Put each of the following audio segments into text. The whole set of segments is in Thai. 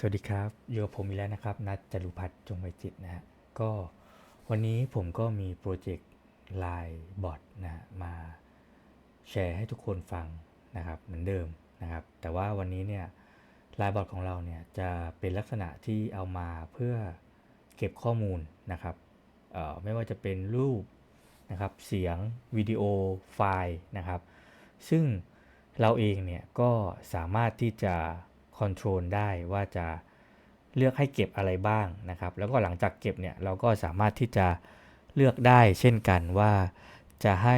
สวัสดีครับอยู่กับผมอีกแล้วนะครับนัทจรุพัฒน์จงไวจิตนะฮะก็วันนี้ผมก็มีโปรเจกต์ Line Bot นะฮะมาแชร์ให้ทุกคนฟังนะครับเหมือนเดิมนะครับ แต่ว่าวันนี้เนี่ย Line Bot ของเราเนี่ยจะเป็นลักษณะที่เอามาเพื่อเก็บข้อมูลนะครับไม่ว่าจะเป็นรูปนะครับเสียงวิดีโอไฟล์นะครับ ซึ่งเราเองเนี่ยก็สามารถที่จะ คอนโทรลได้ว่าจะเลือกให้เก็บอะไรบ้างนะครับ แล้วก็หลังจากเก็บเนี่ยเราก็สามารถที่จะเลือกได้เช่นกันว่าจะให้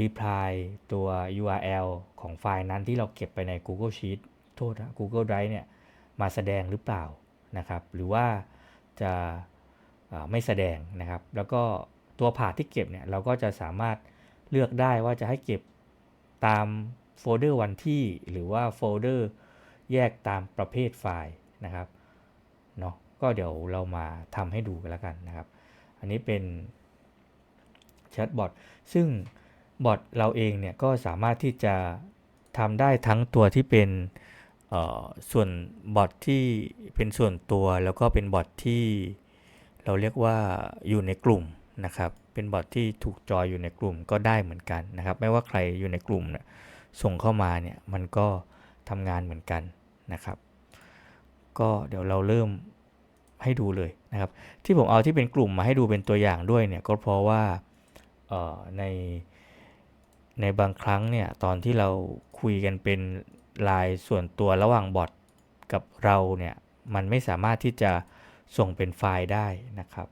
รีプライตัว URL ของไฟล์นั้นที่เราเก็บไปใน Google Sheet โทษนะ Google Drive เนี่ยมาแสดงหรือเปล่านะครับ หรือว่าจะเอ่อไม่แสดงนะครับ แล้วก็ตัวผาดที่เก็บเนี่ยเราก็จะสามารถเลือกได้ว่าจะให้เก็บตามโฟลเดอร์วันที่ หรือว่าโฟลเดอร์ แยกตามประเภทไฟล์นะครับเนาะก็เดี๋ยวเรามาทำให้ดูกันแล้วกันนะครับ อันนี้เป็นแชทบอทซึ่งบอทเราเองเนี่ยก็สามารถที่จะทำได้ทั้งตัวที่เป็นเอ่อส่วนบอทที่เป็นส่วนตัวแล้วก็เป็นบอทที่เราเรียกว่าอยู่ในกลุ่มนะครับ เป็นบอทที่ถูกจอยอยู่ในกลุ่มก็ได้เหมือนกันนะครับ ไม่ว่าใครอยู่ในกลุ่มเนี่ยส่งเข้ามาเนี่ยมันก็ทำงานเหมือนกัน นะครับ ก็เดี๋ยวเราเริ่มให้ดูเลยนะครับ ที่ผมเอาที่เป็นกลุ่มมาให้ดูเป็นตัวอย่างด้วยเนี่ยก็เพราะว่าในในบางครั้งเนี่ยตอนที่เราคุยกันเป็นลน์ส่วนตัวระหว่างบอทกับเราเนี่ยมันไม่สามารถที่จะส่งเป็นไฟล์ได้นะครับ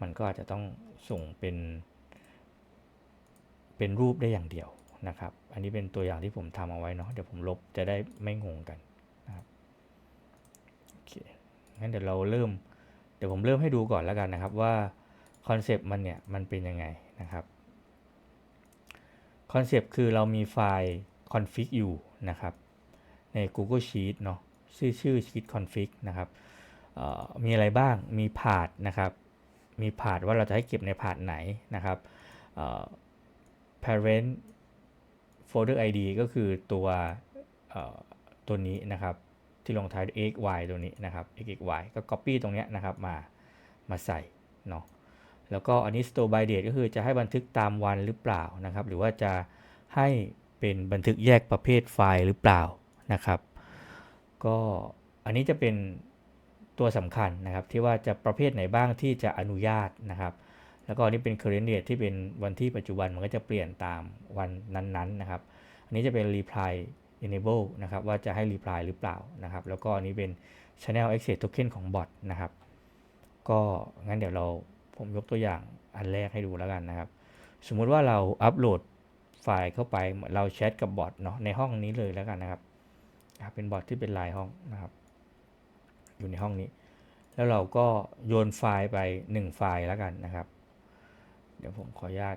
มันก็อาจจะต้องส่งเป็น เป็นรูปได้อย่างเดียว นะครับ อันนี้เป็นตัวอย่างที่ผมทำเอาไว้เนาะ เดี๋ยวผมลบจะได้ไม่งงกันนะครับโอเค งั้นเดี๋ยวเราเริ่ม เดี๋ยวผมเริ่มให้ดูก่อนแล้วกันนะครับว่าคอนเซปต์มันเนี่ยมันเป็นยังไงนะครับ คอนเซปต์คือเรามีไฟล์ config อยู่นะครับ ใน Google Sheet เนาะชื่อชื่อ sheet config นะครับมีอะไรบ้าง มีพาดนะครับ มีพาดว่าเราจะให้เก็บในพาดไหนนะครับ parent folder id ก็คือตัวตัวนี้นะครับ ที่ลงท้ายด้วย xy ตัวนี้นะครับ xy ก็ copy ตรงนี้นะครับมามาใส่เนาะแล้วก็อันนี้ store by date ก็คือจะให้บันทึกตามวันหรือเปล่านะครับ หรือว่าจะให้เป็นบันทึกแยกประเภทไฟล์หรือเปล่านะครับ ก็อันนี้จะเป็นตัวสำคัญนะครับ ที่ว่าจะประเภทไหนบ้างที่จะอนุญาตนะครับ แล้วก็อันนี้เป็น current date ที่เป็นวันที่ปัจจุบันมันก็จะเปลี่ยนตามวันนั้นๆนะครับ อันนี้จะเป็น reply enable นะครับว่าจะให้ reply หรือเปล่านะครับ แล้วก็อันนี้เป็น channel access token ของ bot นะครับ ก็งั้นเดี๋ยวเราผมยกตัวอย่างอันแรกให้ดูแล้วกันนะครับ สมมุติว่าเราอัปโหลดไฟล์เข้าไปเราแชทกับบอทเนาะในห้องนี้เลยแล้วกันนะครับ เป็นบอทที่เป็นไลน์ห้องนะครับ อยู่ในห้องนี้ แล้วเราก็โยนไฟล์ไป 1 ไฟล์แล้วกันนะครับ เดี๋ยวผมขออนุญาต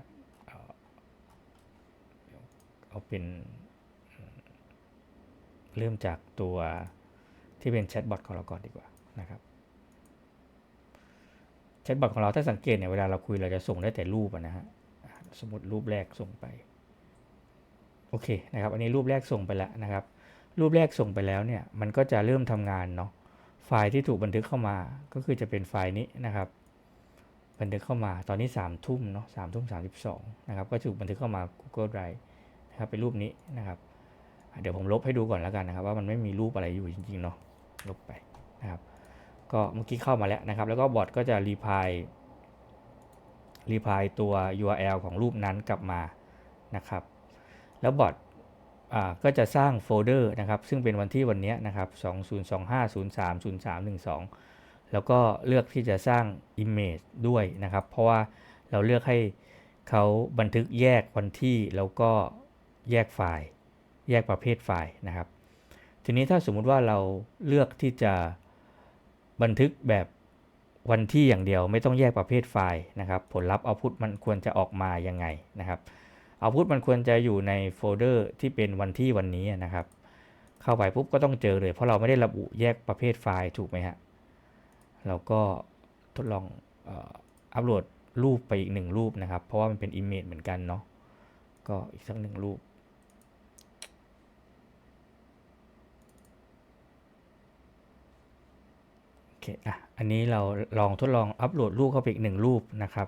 เอาเป็นเริ่มจากตัวที่เป็นแชทบอทของเราก่อนดีกว่านะครับแชทบอทของเราถ้าสังเกตเนี่ยเวลาเราคุยเราจะส่งได้แต่รูปนะฮะอะสมมติรูปแรกส่งไปโอเคนะครับอันนี้รูปแรกส่งไปแล้วนะครับ รูปแรกส่งไปแล้วเนี่ยมันก็จะเริ่มทำงานเนาะไฟล์ที่ถูกบันทึกเข้ามาก็คือจะเป็นไฟล์นี้นะครับ บันทึกเข้ามาตอนนี้3ามทุ่มเนาะสามทุ่มสามสิบสองนะครับก็ถูกบันทึกเข้ามา Google Drive นะครับเป็นรูปนี้นะครับ เดี๋ยวผมลบให้ดูก่อนแล้วกันนะครับ ว่ามันไม่มีรูปอะไรอยู่จริงๆเนาะลบไปนะครับ ก็เมื่อกี้เข้ามาแล้วนะครับ แล้วก็บอทก็จะรีพายรีพายตัว URL ของรูปนั้นกลับมานะครับ แล้วบอทอ่าก็จะสร้างโฟลเดอร์นะครับ ซึ่งเป็นวันที่วันนี้นะครับ 2025030312 แล้วก็เลือกที่จะสร้าง Image ด้วยนะครับ เพราะว่าเราเลือกให้เขาบันทึกแยกวันที่แล้วก็แยกไฟล์ แยกประเภทไฟล์นะครับ ทีนี้ถ้าสมมุติว่าเราเลือกที่จะบันทึกแบบวันที่อย่างเดียวไม่ต้องแยกประเภทไฟล์นะครับ ผลลัพธ์เอาพุทมันควรจะออกมายังไงนะครับเอาพุทมันควรจะอยู่ในโฟลเดอร์ที่เป็นวันที่วันนี้นะครับ เข้าไปปุ๊บก็ต้องเจอเลย เพราะเราไม่ได้ระบุแยกประเภทไฟล์ถูกไหมฮะ เราก็ทดลองอัปโหลดรูปไปอีกหนึ่งรูปนะครับ เพราะว่ามันเป็น Image เหมือนกันเนาะก็อีกสักหนึ่งรูปโอเคอะอันนี้เราลองทดลองอัปโหลดรูปเข้าไปอีกหนึ่งรูปนะครับ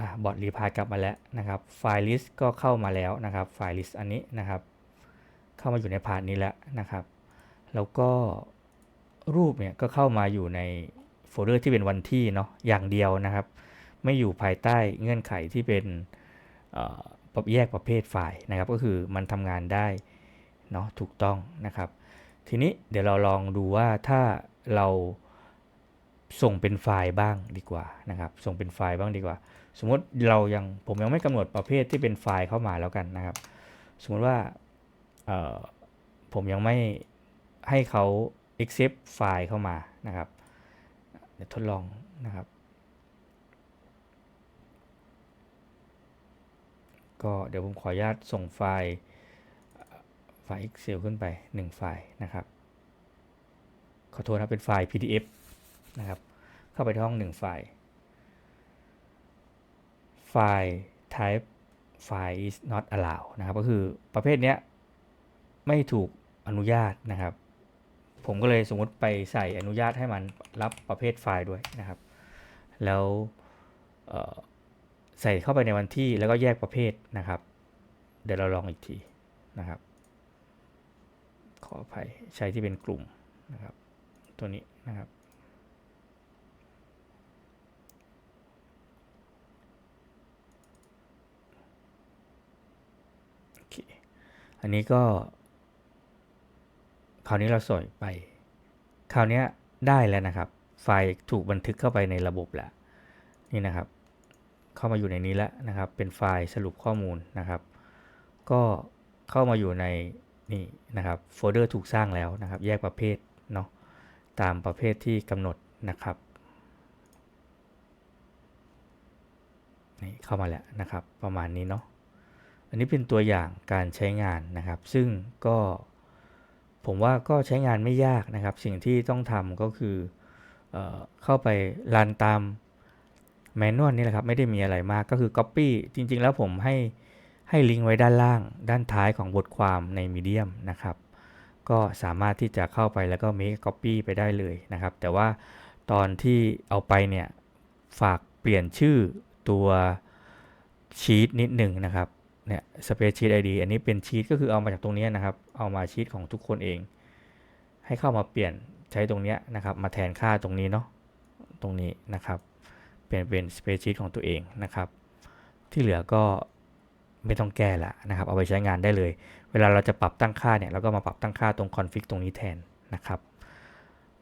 อะบอทรีพายกลับมาแล้วนะครับไฟล์ลิสต์ก็เข้ามาแล้วนะครับไฟล์ลิสต์อันนี้นะครับ เข้ามาอยู่ในพาร์ทนี้แล้วนะครับ แล้วก็ รูปเนี่ยก็เข้ามาอยู่ในโฟลเดอร์ที่เป็นวันที่เนาะอย่างเดียวนะครับ ไม่อยู่ภายใต้เงื่อนไขที่เป็นปรับแยกประเภทไฟล์นะครับ ก็คือมันทำงานได้เนาะถูกต้องนะครับ ทีนี้เดี๋ยวเราลองดูว่าถ้าเราส่งเป็นไฟล์บ้างดีกว่านะครับ ส่งเป็นไฟล์บ้างดีกว่า สมมติเรายังผมยังไม่กำหนดประเภทที่เป็นไฟล์เข้ามาแล้วกันนะครับ สมมติว่าผมยังไม่ให้เขา accept ไฟล์เข้ามานะครับเดี๋ยวทดลองนะครับ ก็เดี๋ยวผมขออนุญาตส่งไฟล์ไฟล์ Excel ขึ้นไป 1 ไฟล์นะครับ ขอโทษนะเป็นไฟล์ PDF นะครับ เข้าไปที่ห้อง 1 ไฟล์ ไฟล์ type file is not allowed นะครับ ก็คือประเภทเนี้ยไม่ถูกอนุญาตนะครับ ผมก็เลยสมมติไปใส่อนุญาตให้มันรับประเภทไฟล์ด้วยนะครับ แล้วใส่เข้าไปในวันที่แล้วก็แยกประเภทนะครับ เดี๋ยวเราลองอีกทีนะครับ ขออภัยใช้ที่เป็นกลุ่มนะครับ ตัวนี้นะครับโอเคอันนี้ก็ คราวนี้เราสอยไป คราวนี้ได้แล้วนะครับ ไฟล์ถูกบันทึกเข้าไปในระบบแล้วนี่นะครับ เข้ามาอยู่ในนี้แล้วนะครับ เป็นไฟล์สรุปข้อมูลนะครับ ก็เข้ามาอยู่ในนี่นะครับโฟลเดอร์ถูกสร้างแล้วนะครับ แยกประเภทเนาะตามประเภทที่กำหนดนะครับนี่เข้ามาแล้วนะครับ ประมาณนี้เนาะอันนี้เป็นตัวอย่างการใช้งานนะครับ ซึ่งก็ ผมว่าก็ใช้งานไม่ยากนะครับ สิ่งที่ต้องทำก็คือเอเข้าไปรันตามแมนนวลนี่แหละครับ ไม่ได้มีอะไรมากก็คือ Copy จริง ๆ แล้วผมให้ให้ลิงก์ไว้ด้านล่าง ด้านท้ายของบทความใน Medium นะครับ ก็สามารถที่จะเข้าไปแล้วก็ make copy ไปได้เลยนะครับ แต่ว่าตอนที่เอาไปเนี่ย ฝากเปลี่ยนชื่อตัวชีตนิดหนึ่งนะครับ เนี่ย spreadsheet id อันนี้เป็นชีตก็คือเอามาจากตรงนี้นะครับ เอามาชีตของทุกคนเอง ให้เข้ามาเปลี่ยนใช้ตรงนี้นะครับ มาแทนค่าตรงนี้เนาะตรงนี้นะครับ เปลี่ยนเป็น spreadsheet ของตัวเองนะครับ ที่เหลือก็ไม่ต้องแก้ละนะครับ เอาไปใช้งานได้เลย เวลาเราจะปรับตั้งค่าเนี่ยเราก็มาปรับตั้งค่าตรง config ตรงนี้แทนนะครับ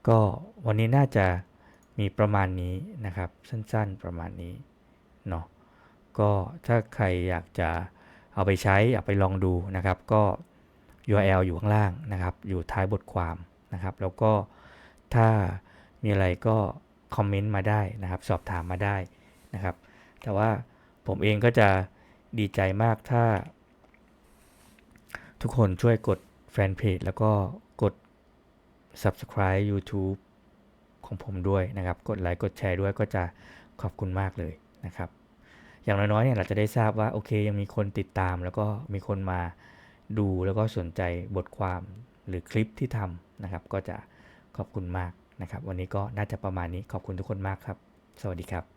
ก็วันนี้น่าจะมีประมาณนี้นะครับ สั้นๆประมาณนี้เนาะก็ถ้าใครอยากจะ เอาไปใช้เอาไปลองดูนะครับก็ URL อยู่ข้างล่างนะครับ อยู่ท้ายบทความนะครับ แล้วก็ถ้ามีอะไรก็คอมเมนต์มาได้นะครับ สอบถามมาได้นะครับ แต่ว่าผมเองก็จะดีใจมากถ้า ทุกคนช่วยกดแฟนเพจแล้วก็กด subscribe YouTube ของผมด้วยนะครับ กดไลค์กดแชร์ด้วยก็จะขอบคุณมากเลยนะครับ อย่างน้อยๆเนี่ยเราจะได้ทราบว่าโอเคยังมีคนติดตาม แล้วก็มีคนมาดูแล้วก็สนใจบทความหรือคลิปที่ทำนะครับ ก็จะขอบคุณมากนะครับ วันนี้ก็น่าจะประมาณนี้ขอบคุณทุกคนมากครับ สวัสดีครับ